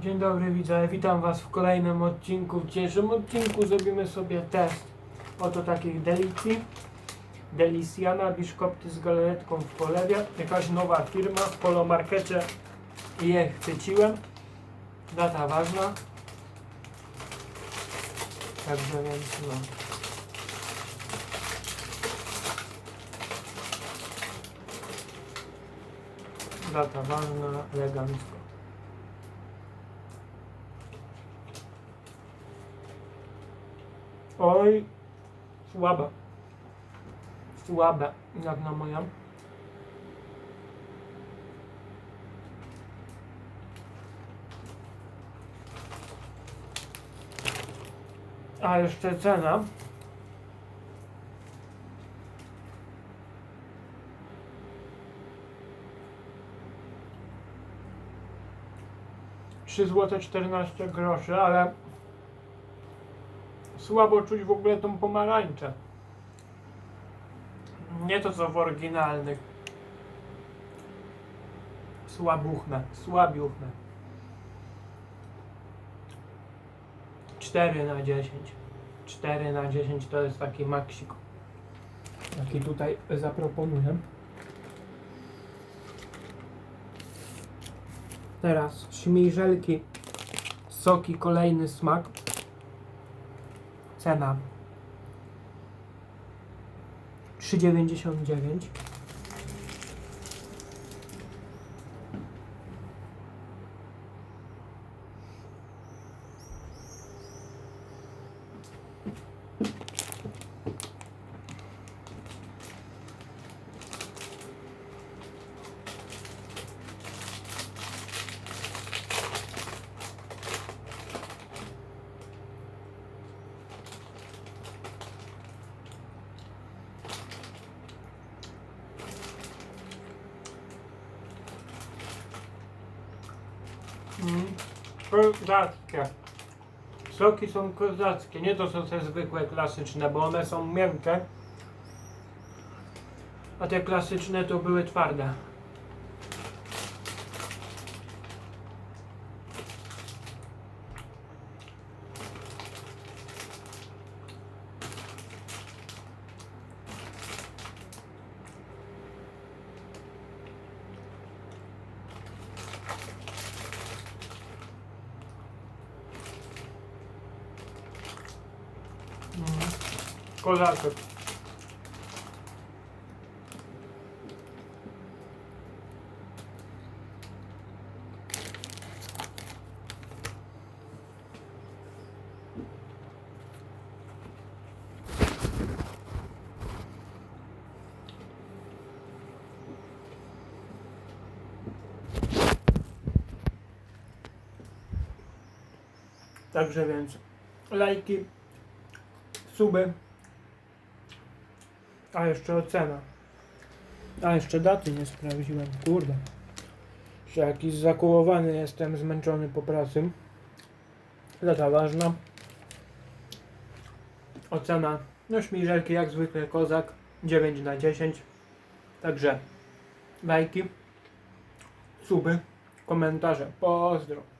Dzień dobry widzowie, witam was w kolejnym odcinku. W dzisiejszym odcinku zrobimy sobie test oto takich delicji. Deliciana biszkopty z galaretką w polewie. Jakaś nowa firma w polomarkecie je chwyciłem. Data ważna. Także więc no. Data ważna, elegancko. Oj, słabe. Słabe, jak na moją. A jeszcze cena. Trzy złote 14 groszy, ale słabo czuć w ogóle tą pomarańczę. Nie to co w oryginalnych. Słabuchne, słabiuchne. 4 na 10. 4 na 10 to jest taki maksik. Jaki tutaj zaproponuję. Teraz śmiżelki, soki, kolejny smak. Cena? 3,99 Mm, kozackie. Soki są kozackie, nie to są te zwykłe klasyczne, bo one są miękkie. A te klasyczne to były twarde. Kozaczek. Także więc lajki, suby, a jeszcze ocena. A jeszcze daty nie sprawdziłem, kurde. Że jakiś zakołowany jestem, zmęczony po pracy. Data ważna. Ocena, no śmiżelki jak zwykle kozak, 9 na 10. Także lajki, suby, komentarze. Pozdro.